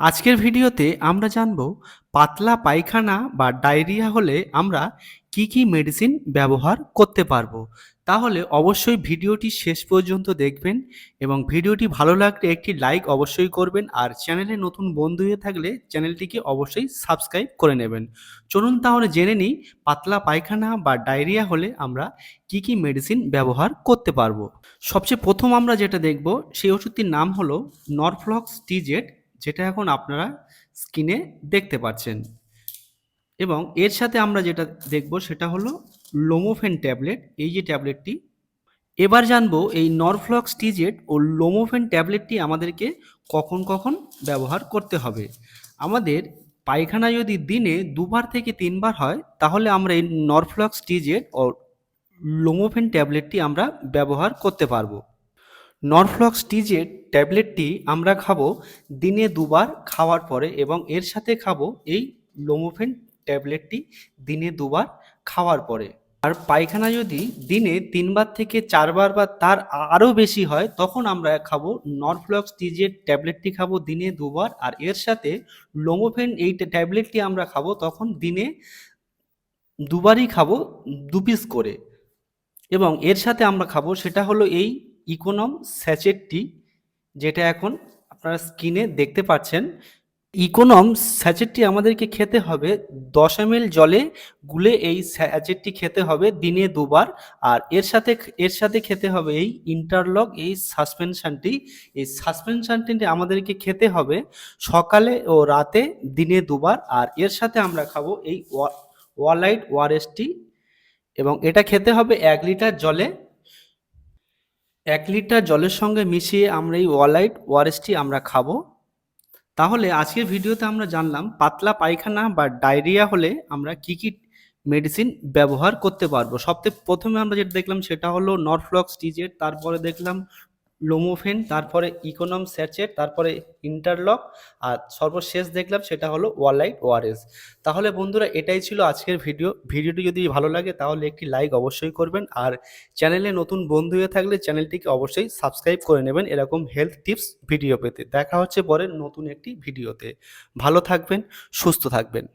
আজকের ভিডিওতে আমরা জানব, পাতলা পায়খানা বা ডায়রিয়া হলে আমরা কি কি মেডিসিন ব্যবহার করতে পারব। তাহলে অবশ্যই ভিডিওটি শেষ পর্যন্ত দেখবেন এবং ভিডিওটি ভালো লাগলে একটি লাইক অবশ্যই করবেন আর চ্যানেলে নতুন বন্ধু হয়ে থাকলে চ্যানেলটিকে অবশ্যই সাবস্ক্রাইব করে নেবেন। চলুন তাহলে জেনে নিই, পাতলা পায়খানা বা ডায়রিয়া হলে আমরা কি কি মেডিসিন ব্যবহার করতে পারব। সবচেয়ে প্রথম আমরা যেটা দেখব, সেই ওষুধটির নাম হলো নরফ্লক্স টিজেট যেটা এখন আপনারা স্ক্রিনে দেখতে পাচ্ছেন। এবং এর সাথে আমরা যেটা দেখব সেটা হলো লোমোফেন ট্যাবলেট। এই যে ট্যাবলেটটি, এবার জানব এই নরফ্লক্স টিজেট ও লোমোফেন ট্যাবলেটটি আমাদেরকে কখন কখন ব্যবহার করতে হবে। আমাদের পায়খানা যদি দিনে দুবার থেকে তিনবার হয়, তাহলে আমরা এই নরফ্লক্স টিজেট ও লোমোফেন ট্যাবলেটটি আমরা ব্যবহার করতে পারব। নরফ্লক্স টিজের ট্যাবলেটটি আমরা খাব দিনে দুবার খাওয়ার পরে এবং এর সাথে খাব এই লোমোফেন ট্যাবলেটটি দিনে দুবার খাওয়ার পরে। আর পায়খানা যদি দিনে তিনবার থেকে চারবার বা তার আরও বেশি হয়, তখন আমরা খাব নরফ্লক্স টিজেট ট্যাবলেটটি খাব দিনে দুবার আর এর সাথে লোমোফেন এই ট্যাবলেটটি আমরা খাব তখন দিনে দুবারই খাব দু পিস করে। এবং এর সাথে আমরা খাব সেটা হলো এই ইকোনম স্যাচেটটি, যেটা এখন আপনারা স্ক্রিনে দেখতে পাচ্ছেন। ইকোনম স্যাচেটটি আমাদেরকে খেতে হবে দশ এম জলে গুলে এই স্যাচেটটি খেতে হবে দিনে দুবার। আর এর সাথে এর সাথে খেতে হবে এই ইন্টারলক এই সাসপেনশনটি এই সাসপেনশনটি আমাদেরকে খেতে হবে সকালে ও রাতে দিনে দুবার। আর এর সাথে আমরা খাব এই ওয়ালাইট ওয়ারেসটি। এবং এটা খেতে হবে এক লিটার জলে এক লিটার জলের সঙ্গে মিশিয়ে আমরা এই ওয়ালাইট ওয়ারেসটি আমরা খাব। তাহলে আজকের ভিডিওতে আমরা জানলাম, পাতলা পায়খানা বা ডায়রিয়া হলে আমরা কি কি মেডিসিন ব্যবহার করতে পারব। সবথেকে প্রথমে আমরা যেটা দেখলাম সেটা হলো নরফ্লক্স টিজেট তারপরে দেখলাম লোমোফেন, তারপরে ইকোনম স্যাচেট তারপরে ইন্টারলক, আর সর্বশেষ দেখলাম সেটা হলো ওয়ালাইট ওয়ারেস। তাহলে বন্ধুরা, এটাই ছিল আজকের ভিডিও। ভিডিওটি যদি ভালো লাগে, তাহলে একটি লাইক অবশ্যই করবেন, আর চ্যানেলে নতুন বন্ধু হয়ে থাকলে চ্যানেলটিকে অবশ্যই সাবস্ক্রাইব করে নেবেন এরকম হেলথ টিপস ভিডিও পেতে। দেখা হচ্ছে পরে নতুন একটি ভিডিওতে। ভালো থাকবেন, সুস্থ থাকবেন।